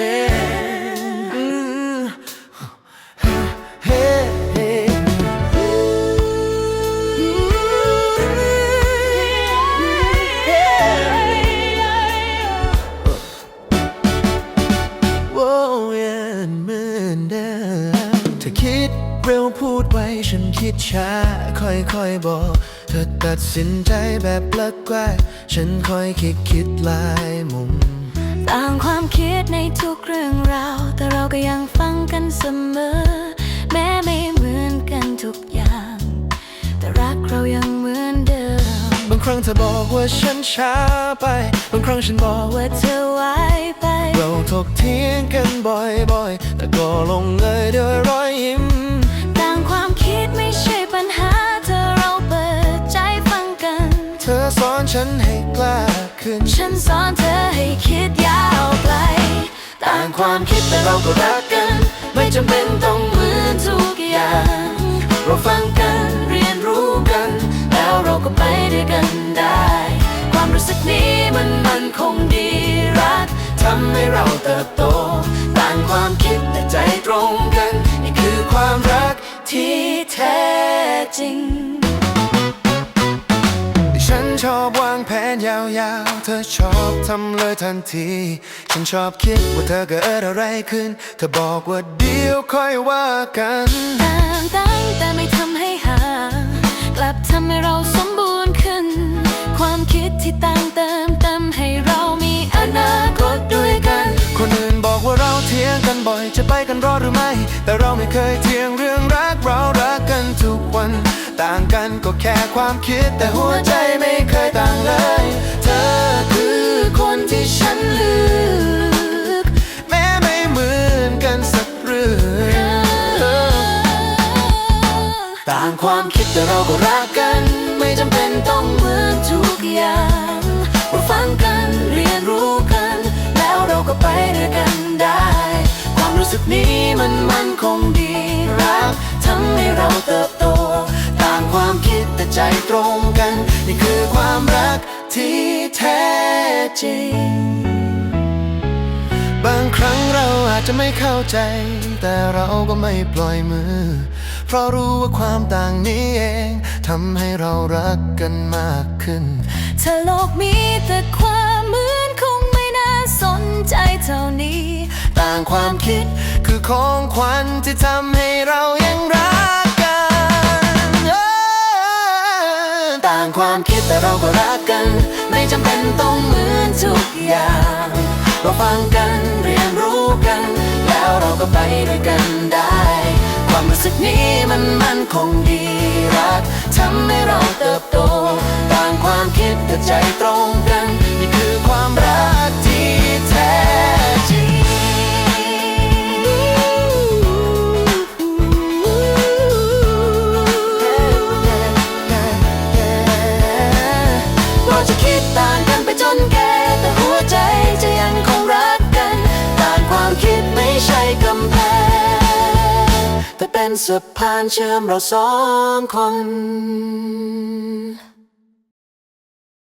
เธอคิดเร็วพูดไวฉันคิดช้า ค่อยๆบอก เธอตัดสินใจแบบปลักไกลฉันคอยคิดคิดลาย ทุกเรื่องราว แต่เราก็ยังฟังกันเสมอ แม้ไม่เหมือนกันทุกอย่าง แต่รักเรายังเหมือนเดิม บางครั้งเธอบอกว่าฉันช้าไป บางครั้งฉันบอกว่าว่าเธอไว้ไป เราถกเถียงกันบ่อยๆ แต่ก็ลงเอยด้วยรอยยิ้ม ต่างความคิดไม่ใช่ปัญหา เธอเราเปิดใจฟังกัน เธอสอนฉันให้กล้าขึ้น ฉันสอนเธอให้คิดยาวไกล ต่างความคิดแต่เราก็รักกัน ไม่จำเป็นต้องเหมือนทุกอย่าง เราฟังกันเรียนรู้กัน แล้วเราก็ไปด้วยกันได้ ความรู้สึกนี้มันมันคงดีรักทำให้เราเติบโต ต่างความคิดแต่ใจตรงกัน นี่คือความรักที่แท้จริง อบวางแผนยาวๆ เธอชอบทำเลยทันที ฉันชอบคิดว่าเธอเกิดอะไรขึ้น เธอบอกว่าเดี๋ยวค่อยว่ากัน ต่างต่างแต่ไม่ทำให้ห่างกลับทำให้เราสมบูรณ์ กันบ่อยจะไปกันรอดหรือไม่ แต่เราไม่เคยเถียงเรื่องรักเรารักกันทุกวัน ต่างกันก็แค่ความคิดแต่หัวใจไม่เคยต่างเลย เธอคือคนที่ฉันเลือกแม้ไม่เหมือนกันสักเรื่องต่างความคิดแต่เราก็รักกัน ไม่จำเป็นต้องเหมือนทุกอย่างเราฟังกันเรียนรู้กัน แล้วเราก็ไปด้วยกันได้ สึกนี้มันมันคงดีรักทำให้เราเติบโต ต่างความคิดแต่ใจตรงกัน นี่คือความรักที่แท้จริง บางครั้งเราอาจจะไม่เข้าใจ แต่เราก็ไม่ปล่อยมือ เพราะรู้ว่าความต่างนี้เองทำให้เรารักกันมากขึ้น ถ้าโลกมีแต่ความ ความคิด คือของขวัญที่ทำให้เรายังรักกัน ต่างความคิดแต่เราก็รักกัน ไม่จำเป็นต้องเหมือนทุกอย่าง เราฟังกันเรียนรู้กัน แล้วเราก็ไปด้วยกันได้ ความรู้สึกนี้มันมันคงดีรักทำให้เราเติบโต ต่างความคิดแต่ใจตรง เป็นสะพานเชื่อมเราสองคน